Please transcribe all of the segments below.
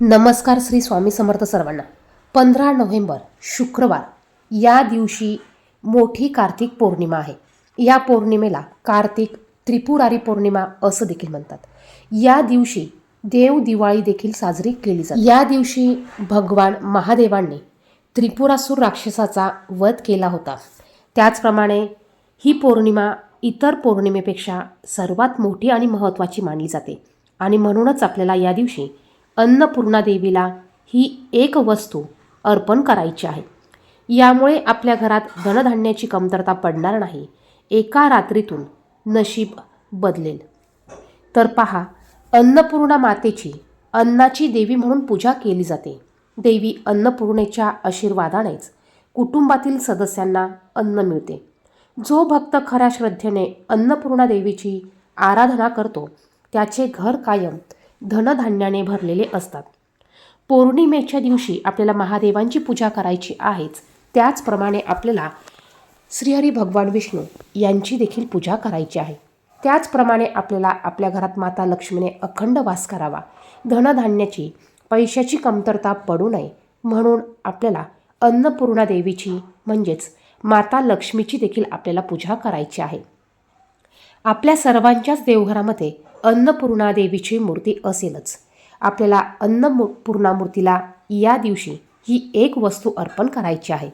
नमस्कार श्री स्वामी समर्थ सर्वांना. पंधरा नोव्हेंबर शुक्रवार. या दिवशी मोठी कार्तिक पौर्णिमा आहे. या पौर्णिमेला कार्तिक त्रिपुरारी पौर्णिमा असं देखील म्हणतात. या दिवशी देव दिवाळी देखील साजरी केली जाते. या दिवशी भगवान महादेवांनी त्रिपुरासूर राक्षसाचा वध केला होता. त्याचप्रमाणे ही पौर्णिमा इतर पौर्णिमेपेक्षा सर्वात मोठी आणि महत्त्वाची मानली जाते. आणि म्हणूनच आपल्याला या दिवशी अन्नपूर्णा देवीला ही एक वस्तू अर्पण करायची आहे. यामुळे आपल्या घरात धनधान्याची कमतरता पडणार नाही. एका रात्रीतून नशीब बदलेल. तर पहा अन्नपूर्णा मातेची अन्नाची देवी म्हणून पूजा केली जाते. देवी अन्नपूर्णेच्या आशीर्वादानेच कुटुंबातील सदस्यांना अन्न मिळते. जो भक्त खऱ्या श्रद्धेने अन्नपूर्णा देवीची आराधना करतो त्याचे घर कायम धनधान्याने भरलेले असतात. पौर्णिमेच्या दिवशी आपल्याला महादेवांची पूजा करायची आहेच. त्याचप्रमाणे आपल्याला श्रीहरी भगवान विष्णू यांची देखील पूजा करायची आहे. त्याचप्रमाणे आपल्याला आपल्या घरात माता लक्ष्मीने अखंड वास करावा. धनधान्याची पैशाची कमतरता पडू नये. म्हणून आपल्याला अन्नपूर्णा देवीची म्हणजेच माता लक्ष्मीची देखील आपल्याला पूजा करायची आहे. आपल्या सर्वांच्याच देवघरामध्ये अन्नपूर्णा देवीची मूर्ती असेलच. आपल्याला अन्नपूर्णा मूर्तीला या दिवशी ही एक वस्तू अर्पण करायची आहे.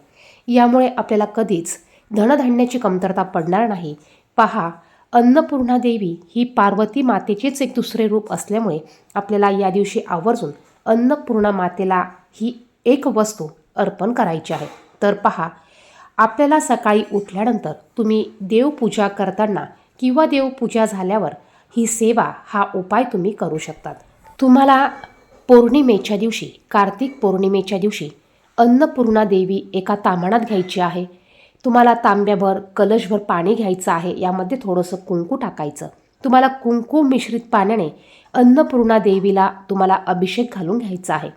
यामुळे आपल्याला कधीच धनधान्याची कमतरता पडणार नाही. पहा अन्नपूर्णा देवी ही पार्वती मातेचेच एक दुसरे रूप असल्यामुळे आपल्याला या दिवशी आवर्जून अन्नपूर्णा मातेला ही एक वस्तू अर्पण करायची आहे. तर पहा आपल्याला सकाळी उठल्यानंतर तुम्ही देवपूजा करताना किंवा देवपूजा झाल्यावर ही सेवा हा उपाय तुम्ही करू शकतात. तुम्हाला पौर्णिमेच्या दिवशी कार्तिक पौर्णिमेच्या दिवशी अन्नपूर्णा देवी एका तांबणात घ्यायची आहे. तुम्हाला तांब्याभर कलशभर पाणी घ्यायचं आहे. यामध्ये थोडंसं कुंकू टाकायचं. तुम्हाला कुंकू मिश्रित पाण्याने अन्नपूर्णा देवीला तुम्हाला अभिषेक घालून घ्यायचा आहे.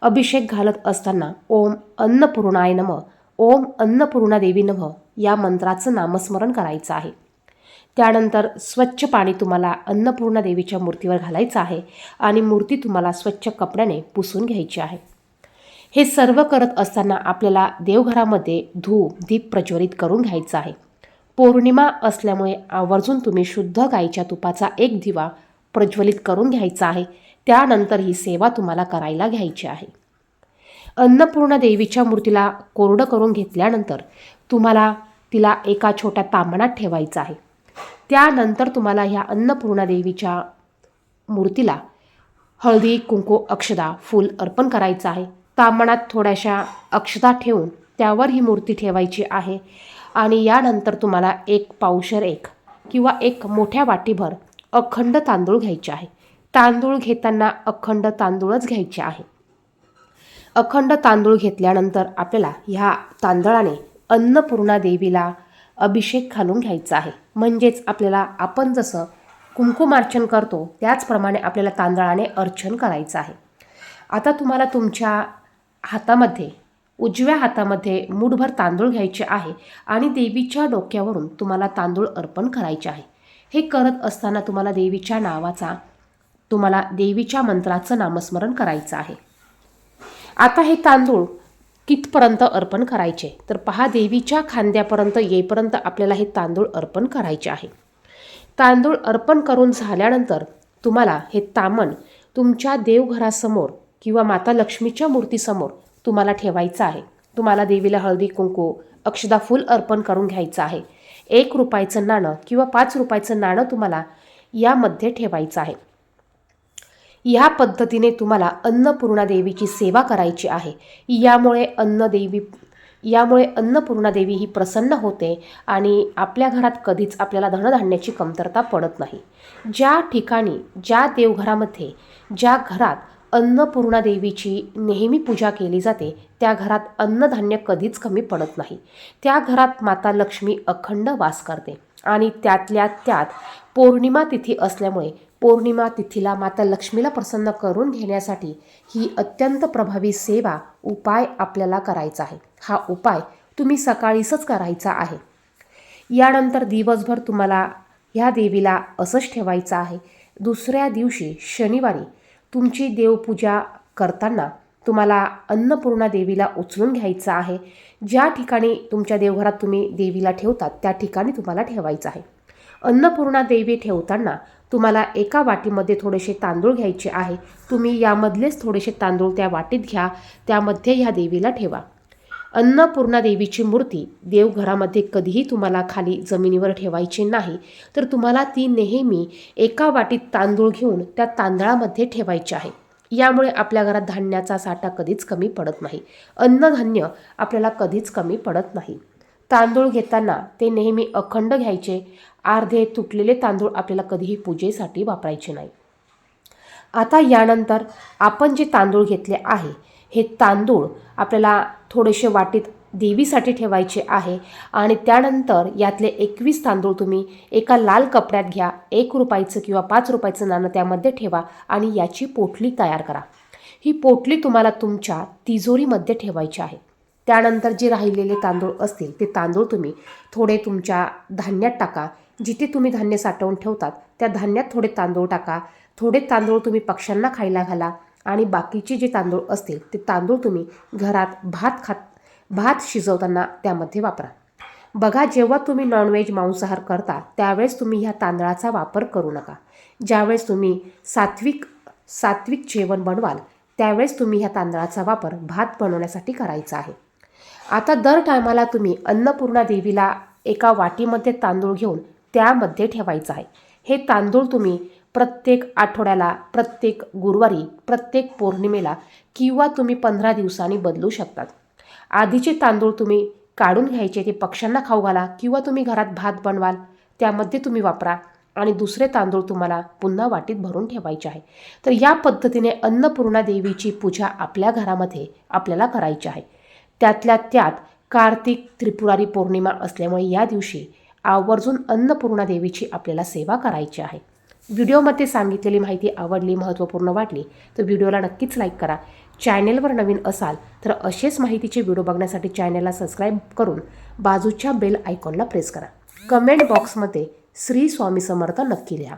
अभिषेक घालत असताना ओम अन्नपूर्णाय नम ओम अन्नपूर्णा देवी नम या मंत्राचं नामस्मरण करायचं आहे. त्यानंतर स्वच्छ पाणी तुम्हाला अन्नपूर्णा देवीच्या मूर्तीवर घालायचं आहे आणि मूर्ती तुम्हाला स्वच्छ कपड्याने पुसून घ्यायची आहे. हे सर्व करत असताना आपल्याला देवघरामध्ये धूप दीप प्रज्वलित करून घ्यायचं आहे. पौर्णिमा असल्यामुळे आवर्जून तुम्ही शुद्ध गाईच्या तुपाचा एक दिवा प्रज्वलित करून घ्यायचा आहे. त्यानंतर ही सेवा तुम्हाला करायला घ्यायची आहे. अन्नपूर्णा देवीच्या मूर्तीला कोरडं करून घेतल्यानंतर तुम्हाला तिला एका छोट्या तांबणात ठेवायचं आहे. त्यानंतर तुम्हाला ह्या अन्नपूर्णा देवीच्या मूर्तीला हळदी कुंकू अक्षदा फूल अर्पण करायचं आहे. तांबणात थोड्याशा अक्षदा ठेवून त्यावर ही मूर्ती ठेवायची आहे. आणि यानंतर तुम्हाला एक पावशर एक किंवा एक मोठ्या वाटीभर अखंड तांदूळ घ्यायचे आहे. तांदूळ घेताना अखंड तांदूळच घ्यायचे आहे. अखंड तांदूळ घेतल्यानंतर आपल्याला ह्या तांदळाने अन्नपूर्णा देवीला अभिषेक घालून घ्यायचा आहे. म्हणजेच आपल्याला आपण जसं कुंकुमार्चन करतो त्याचप्रमाणे आपल्याला तांदळाने अर्चन करायचं आहे. आता तुम्हाला तुमच्या हातामध्ये उजव्या हातामध्ये मूठभर तांदूळ घ्यायचे आहे आणि देवीच्या डोक्यावरून तुम्हाला तांदूळ अर्पण करायचे आहे. हे करत असताना तुम्हाला देवीच्या नावाचा तुम्हाला देवीच्या मंत्राचं नामस्मरण करायचं आहे. आता हे तांदूळ कितपर्यंत अर्पण करायचे? तर पहा देवीच्या खांद्यापर्यंत येईपर्यंत आपल्याला हे तांदूळ अर्पण करायचे आहे. तांदूळ अर्पण करून झाल्यानंतर तुम्हाला हे तामण तुमच्या देवघरासमोर किंवा माता लक्ष्मीच्या मूर्तीसमोर तुम्हाला ठेवायचं आहे. तुम्हाला देवीला हळदी कुंकू अक्षदा फूल अर्पण करून घ्यायचं आहे. एक रुपयाचं नाणं किंवा पाच रुपयाचं नाणं तुम्हाला यामध्ये ठेवायचं आहे. या पद्धतीने तुम्हाला अन्नपूर्णा देवीची सेवा करायची आहे. यामुळे अन्नदेवी यामुळे अन्नपूर्णा देवी ही प्रसन्न होते आणि आपल्या घरात कधीच आपल्याला धनधान्याची कमतरता पडत नाही. ज्या ठिकाणी ज्या देवघरामध्ये ज्या घरात अन्नपूर्णा देवीची नेहमी पूजा केली जाते त्या घरात अन्नधान्य कधीच कमी पडत नाही. त्या घरात माता लक्ष्मी अखंड वास करते. आणि त्यातल्या त्यात पौर्णिमा तिथी असल्यामुळे पौर्णिमा तिथीला माता लक्ष्मीला प्रसन्न करून घेण्यासाठी ही अत्यंत प्रभावी सेवा उपाय आपल्याला करायचा आहे. हा उपाय तुम्ही सकाळीसच करायचा आहे. यानंतर दिवसभर तुम्हाला ह्या देवीला असंच ठेवायचं आहे. दुसऱ्या दिवशी शनिवारी तुमची देवपूजा करताना तुम्हाला अन्नपूर्णा देवीला उचलून घ्यायचं आहे. ज्या ठिकाणी तुमच्या देवघरात तुम्ही देवीला ठेवतात त्या ठिकाणी तुम्हाला ठेवायचं आहे. अन्नपूर्णा देवी ठेवताना तुम्हाला एका वाटीमध्ये थोडेसे तांदूळ घ्यायचे आहे. तुम्ही यामधलेच थोडेसे तांदूळ त्या वाटीत घ्या त्यामध्ये ह्या देवीला ठेवा. अन्नपूर्णा देवीची मूर्ती देवघरामध्ये कधीही तुम्हाला खाली जमिनीवर ठेवायची नाही. तर तुम्हाला ती नेहमी एका वाटीत तांदूळ घेऊन त्या तांदळामध्ये ठेवायची आहे. यामुळे आपल्या घरात धान्याचा साठा कधीच कमी पडत नाही. अन्नधान्य आपल्याला कधीच कमी पडत नाही. तांदूळ घेताना ते नेहमी अखंड घ्यायचे. अर्धे तुटलेले तांदूळ आपल्याला कधीही पूजेसाठी वापरायचे नाही. आता यानंतर आपण जे तांदूळ घेतले आहे हे तांदूळ आपल्याला थोडेसे वाटीत देवीसाठी ठेवायचे आहे. आणि त्यानंतर यातले एकवीस तांदूळ तुम्ही एका लाल कपड्यात घ्या. एक रुपयाचं किंवा पाच रुपयाचं नाणं त्यामध्ये ठेवा आणि याची पोटली तयार करा. ही पोटली तुम्हाला तुमच्या तिजोरीमध्ये ठेवायची आहे. त्यानंतर जे राहिलेले तांदूळ असतील ते तांदूळ तुम्ही थोडे तुमच्या धान्यात टाका. जिथे तुम्ही धान्य साठवून ठेवतात त्या धान्यात थोडे तांदूळ टाका. थोडे तांदूळ तुम्ही पक्ष्यांना खायला घाला आणि बाकीचे जे तांदूळ असतील ते तांदूळ तुम्ही घरात भात खात भात शिजवताना त्यामध्ये वापरा. बघा जेव्हा तुम्ही नॉनव्हेज मांसाहार करता त्यावेळेस तुम्ही ह्या तांदळाचा वापर करू नका. ज्यावेळेस तुम्ही सात्विक सात्विक जेवण बनवाल त्यावेळेस तुम्ही ह्या तांदळाचा वापर भात बनवण्यासाठी करायचा आहे. आता दर टायमाला तुम्ही अन्नपूर्णा देवीला एका वाटीमध्ये तांदूळ घेऊन त्यामध्ये ठेवायचं आहे. हे तांदूळ तुम्ही प्रत्येक आठवड्याला प्रत्येक गुरुवारी प्रत्येक पौर्णिमेला किंवा तुम्ही पंधरा दिवसांनी बदलू शकतात. आधीचे तांदूळ तुम्ही काढून घ्यायचे ते पक्ष्यांना खाऊ घाला किंवा तुम्ही घरात भात बनवाल त्यामध्ये तुम्ही वापरा. आणि दुसरे तांदूळ तुम्हाला पुन्हा वाटीत भरून ठेवायचे आहे. तर या पद्धतीने अन्नपूर्णा देवीची पूजा आपल्या घरामध्ये आपल्याला करायची आहे. त्यातल्या त्यात कार्तिक त्रिपुरारी पौर्णिमा असल्यामुळे या दिवशी आवर्जून अन्नपूर्णा देवीची आपल्याला सेवा करायची आहे. व्हिडिओमध्ये सांगितलेली माहिती आवडली महत्त्वपूर्ण वाटली तर व्हिडिओला नक्कीच लाईक करा. चॅनेलवर नवीन असाल तर असेच माहितीचे व्हिडिओ बघण्यासाठी चॅनेलला सबस्क्राईब करून बाजूच्या बेल आयकॉनला प्रेस करा. कमेंट बॉक्समध्ये श्री स्वामी समर्थ नक्की लिहा.